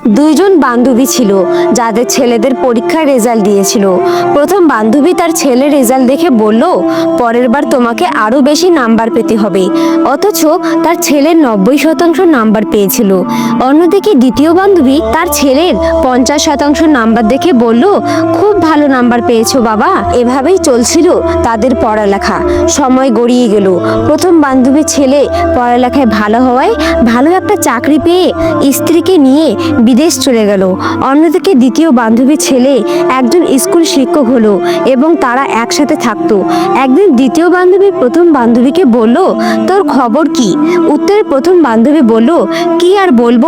দুইজন বান্ধবী ছিল, যাদের ছেলেদের পরীক্ষার রেজাল্ট দিয়েছিল। প্রথম বান্ধবী তার ছেলের রেজাল্ট দেখে বলল, পরের বার তোমাকে আরও বেশি নাম্বার পেতে হবে। অথচ তার ছেলের নব্বই শতাংশ নাম্বার পেয়েছিল। অন্যদিকে দ্বিতীয় বান্ধবী তার ছেলের পঞ্চাশ শতাংশ নাম্বার দেখে বলল, খুব ভালো নাম্বার পেয়েছ বাবা। এভাবেই চলছিল তাদের পড়ালেখা। সময় গড়িয়ে গেল। প্রথম বান্ধবীর ছেলে পড়ালেখায় ভালো হওয়ায় ভালো একটা চাকরি পেয়ে স্ত্রীকে নিয়ে বিদেশ চলে গেল। অন্যদিকে দ্বিতীয় বান্ধবী ছেলে একজন স্কুল শিক্ষক হলো এবং তারা একসাথে থাকতো। একদিন দ্বিতীয় বান্ধবী প্রথম বান্ধবীকে বলল, তোর খবর কি? উত্তরে প্রথম বান্ধবী বলল, কি আর বলব?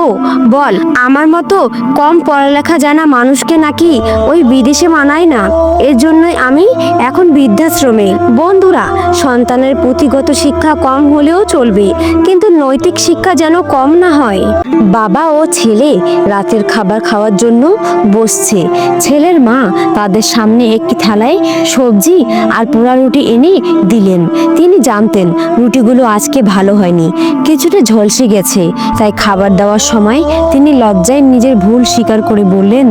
বল, আমার মতো কম পড়ালেখা জানা মানুষকে নাকি ওই বিদেশে মানায় না? এর জন্যই আমি এখন বৃদ্ধাশ্রমে। বন্ধুরা, সন্তানের পুঁথিগত শিক্ষা কম হলেও চলবে, কিন্তু নৈতিক শিক্ষা যেন কম না হয়। বাবা ও ছেলে রাতের খাবার খাওয়ার জন্য বসছে। ছেলের মা তাদের সামনে একটি থালায় সবজি আর পোড়া রুটি এনে দিলেন। তিনি জানতেন রুটিগুলো আজকে ভালো হয়নি। কিছুটা ঝলসে গেছে, তাই খাবার দেওয়ার সময় তিনি লজ্জায় নিজের ভুল স্বীকার করে বললেন,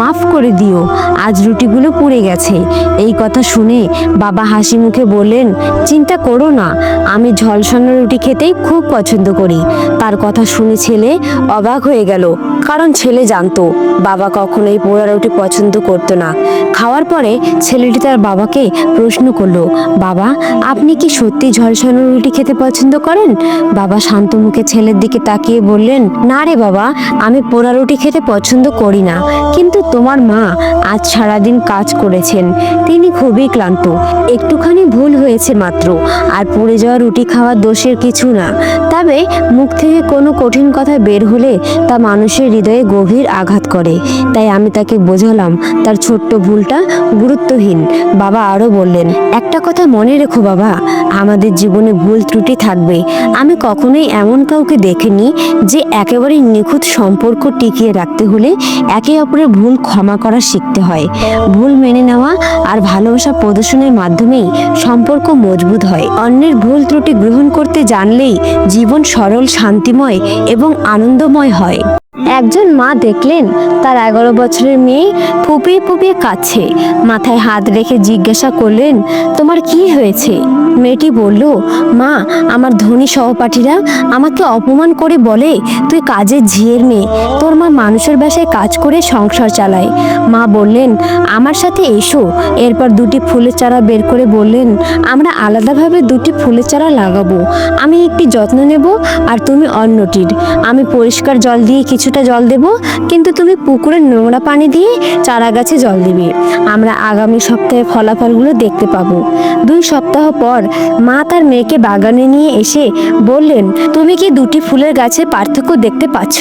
মাফ করে দিও, আজ রুটিগুলো পুড়ে গেছে। এই কথা শুনে বাবা হাসি মুখে বললেন, চিন্তা করো না, আমি ঝলসানো রুটি খেতেই খুব পছন্দ করি। তার কথা শুনে ছেলে অবাক হয়ে গেল, কারণ ছেলে জানতো, বাবা কখনোই পোড়া রুটি পছন্দ করতো না। খাওয়ার পরে ছেলেটি তার বাবাকে প্রশ্ন করল, বাবা, আপনি কি সত্যি ঝলসানো রুটি খেতে পছন্দ করেন? বাবা শান্ত মুখে ছেলের দিকে তাকিয়ে বললেন, না রে বাবা, আমি পোড়া রুটি খেতে পছন্দ করি না। কিন্তু তোমার মা আজ সারাদিন কাজ করেছেন, তিনি খুবই ক্লান্ত। একটুখানি ভুল হয়েছে মাত্র, আর পড়ে যাওয়া রুটি খাওয়ার দোষের কিছু না। তবে মুখ থেকে কোনো কঠিন কথা বের হলে তা মানুষের হৃদয়ে গভীর আঘাত করে। তাই আমি তাকে বোঝালাম, তার ছোট্ট ভুলটা গুরুত্বহীন। বাবা আরও বললেন, একটা কথা মনে রেখো বাবা, আমাদের জীবনে ভুল ত্রুটি থাকবে। আমি কখনোই এমন কাউকে দেখিনি যে একেবারে নিখুঁত সম্পর্ক টিকিয়ে রাখতে হলে একে অপরের ভুল ক্ষমা করা শিখতে হয়। ভুল মেনে নেওয়া আর ভালোবাসা প্রদর্শনের মাধ্যমেই সম্পর্ক মজবুত হয়। অন্যের ভুল ত্রুটি গ্রহণ করতে জানলেই জীবন সরল, শান্তিময় এবং আনন্দময় হয়। একজন মা দেখলেন, তার এগারো বছরের মেয়ে ফুপিয়ে ফুপিয়ে কাছে মাথায় হাত রেখে জিজ্ঞাসা করলেন, তোমার কি হয়েছে? মেয়েটি বলল, মা, আমার ধনী সহপাঠীরা আমাকে অপমান করে বলে, তুই কাজের ঝিয়ের মেয়ে, তোর মা মানুষের বাসায় কাজ করে সংসার চালায়। মা বললেন, আমার সাথে এসো। এরপর দুটি ফুলের চারা বের করে বললেন, আমরা আলাদাভাবে দুটি ফুলের চারা লাগাবো। আমি একটি যত্ন নেব আর তুমি অন্যটির। আমি পরিষ্কার জল দিয়ে কিছুটা জল দেব, কিন্তু তুমি পুকুরের নোংরা পানি দিয়ে চারা গাছে জল দিবে। আমরা আগামী সপ্তাহে ফলাফলগুলো দেখতে পাবো। দুই সপ্তাহ পর মা তার মেয়েকে বাগানে নিয়ে এসে বললেন, তুমি কি দুটি ফুলের গাছের পার্থক্য দেখতে পাচ্ছ?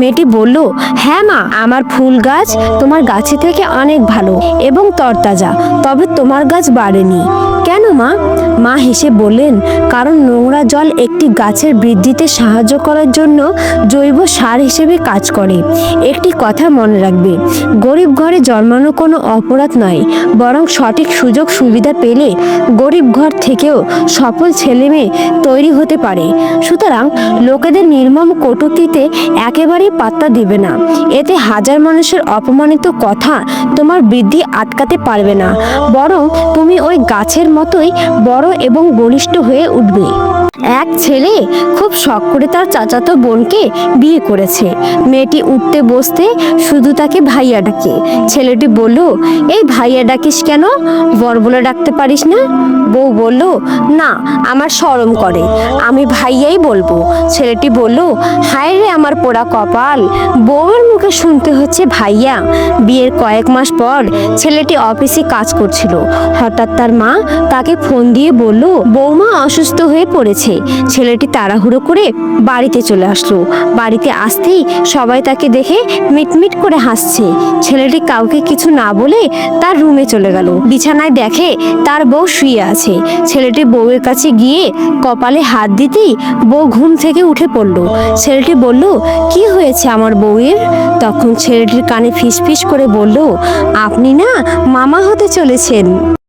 মেয়েটি বলল হ্যাঁ মা, আমার ফুল গাছ তোমার গাছে থেকে অনেক ভালো এবং তরতাজা, তবে তোমার গাছ বাড়েনি। কেন, মা? মা হেসে বললেন, কারণ নোংরা জল একটি গাছের বৃদ্ধিতে সাহায্য করার জন্য জৈব সার হিসেবে কাজ করে। একটি কথা মনে রাখবে, গরিব ঘরে জন্মানো কোনো অপরাধ নয়, বরং সঠিক সুযোগ সুবিধা পেলে গরিব ঘর থেকেও সফল ছেলে মেয়ে তৈরি হতে পারে। সুতরাং লোকেদের নির্মম কটূক্তিতে একেবারেই পাত্তা দিবে না। এতে হাজার মানুষের অপমানিত কথা তোমার বৃদ্ধি আটকাতে পারবে না। বরং তুমি ওই গাছের মতোই বড় এবং বলিষ্ঠ হয়ে উঠবে। এক ছেলে খুব শখ করে তার চাচাতো বোনকে বিয়ে করেছে। মেয়েটি উঠতে বসতে শুধু তাকে ভাইয়া ডাকে। ছেলেটি বলল, এই ভাইয়া ডাকিস কেন? বর বলে ডাকতে পারিস না? বউ বলল, না, আমার শরম করে। আমি ভাইয়াই বলব। ছেলেটি বলল, হায় রে আমার পোড়া কপাল, বউয়ের মুখে শুনতে হচ্ছে ভাইয়া। বিয়ের কয়েক মাস পর ছেলেটি অফিসে কাজ করছিল। হঠাৎ তার মা তাকে ফোন দিয়ে বলল বৌমা অসুস্থ হয়ে পড়েছে। ছেলেটি তাড়াহুড়ো করে বাড়িতে চলে আসলো। বাড়িতে আসতেই সবাই তাকে দেখে মিটমিট করে হাসছে। ছেলেটি কাউকে কিছু না বলে তার রুমে চলে গেল। বিছানায় দেখে তার বউ শুয়ে আছে। ছেলেটি বউয়ের কাছে গিয়ে কপালে হাত দিতেই বউ ঘুম থেকে উঠে পড়ল। ছেলেটি বলল, কি হয়েছে আমার বউয়ের? তখন ছেলেটির কানে ফিস ফিস করে বলল, আপনি না মামা হতে চলেছেন।